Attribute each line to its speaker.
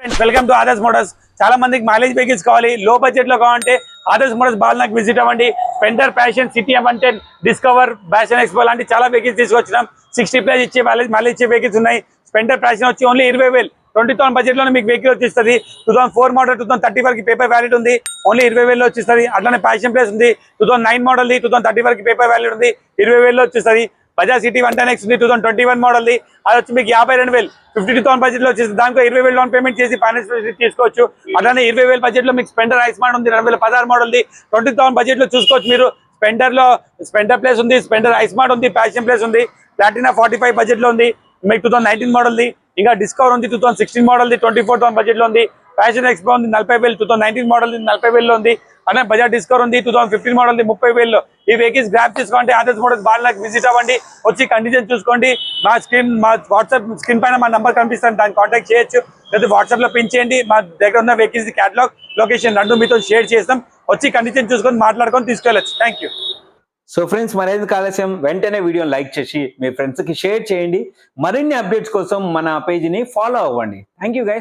Speaker 1: Friends welcome to Adarsh motors చాలా మందికి mileage vehicles కావాలి. లో బడ్జెట్లో కావాలంటే ఆదర్శ్ మోటార్స్ బాల్నాక్ విజిట్ అవ్వండి. పెంటర్ ప్యాషన్ సిటీ అవంటెన్ డిస్కవర్ ప్యాషన్ ఎక్స్పో లాంటి చాలా వెహికల్స్ తీసుకొచ్చినాం. సిక్స్టీ ప్లస్ ఇచ్చే మైలేజ్ మైలేజ్ ఇచ్చే వెహికల్స్ ఉన్నాయి. స్పెండర్ ప్యాషన్ వచ్చి ఓన్లీ ఇరవై వేలు. ట్వంటీ థౌసండ్ బడ్జెట్లోనే మీకు వెహికల్ వచ్చేస్తుంది. Two thousand four model two thousand thirty వరకు పేపర్ వ్యాలిడ్ ఉంది. ఓన్లీ ఇరవై వేలలో వచ్చేస్తుంది. అట్లానే ప్యాషన్ ప్లేస్ ఉంది. Two thousand nine model two thousand thirty వరకు పేపర్ వ్యాలిడ్ ఉంది. ఇరవై వేలలో వచ్చేస్తుంది. Bajaj CT one ten X two thousand twenty one మోడల్ది. అది వచ్చి మీకు యాభై రెండు వేలు ఫిఫ్టీ టూ థౌసండ్ బడ్జెట్లో వచ్చేసి దాంట్లో ఇరవై వేలు డౌన్ పేమెంట్ చేసి ఫైనాన్స్ ఫెసిలిటీ తీసుకోవచ్చు. అట్లానే ఇరవై వేల బడ్జెట్లో మీకు స్పెండర్ ఐస్ మోడల్ ఉంది రెండు వేల పదహారు మోడల్ది. ట్వంటీ థౌసండ్ బడ్జెట్లో చూసుకోవచ్చు మీరు. స్పెండర్లో స్పెండర్ ప్లేస్ ఉంది స్పెండర్ ఐస్ మార్ట్ ఉంది ప్యాషన్ ప్లేస్ ఉంది. ప్లాటినా ఫార్టీ ఫైవ్ బడ్జెట్లో ఉంది మీకు టూ థౌసండ్ నైన్టీన్ మోడల్ది. ఇంకా డిస్కవర్ ఉంది టూ థౌసండ్ సిక్స్టీన్ మోడల్ది ట్వంటీ ఫోర్ థౌసండ్ బడ్జెట్లో ఉంది. ఫ్యాషన్ ఎక్స్పో ఉంది నలభై వేలు. టూ థౌసండ్ నైన్టీన్ మోడల్ నలభై వేలు ఉంది. అలానే బజాజ్ డిస్కవర్ ఉంది టూ థౌసండ్ ఫిఫ్టీన్ మోడల్ ముప్పై వేలు ఈ వెహికల్స్ గ్రాప్ తీసుకోండి ఆదర్శ మోడల్స్ బాగా విజిట్ అవ్వండి. వచ్చి కండిషన్ చూసుకోండి. మా స్క్రీన్ మా వాట్సాప్ స్క్రీన్ పైన మా నెంబర్ కనిపిస్తాను దాన్ని కాంటాక్ట్ చేయొచ్చు. లేదా వాట్సాప్లో పిన్ చేయండి. మా దగ్గర ఉన్న వెహికల్స్ క్యాటలాగ్ లొకేషన్ రెండు మీతో షేర్ చేస్తాం. వచ్చి కండిషన్ చూసుకొని మాట్లాడుకొని తీసుకెళ్ళచ్చు. థ్యాంక్ యూ
Speaker 2: సో ఫ్రెండ్స్ మరేది కాలస్యం వెంటనే వీడియోని లైక్ చేసి మీ ఫ్రెండ్స్కి షేర్ చేయండి. మరిన్ని అప్డేట్స్ కోసం మన పేజీని ఫాలో అవ్వండి. Thank you guys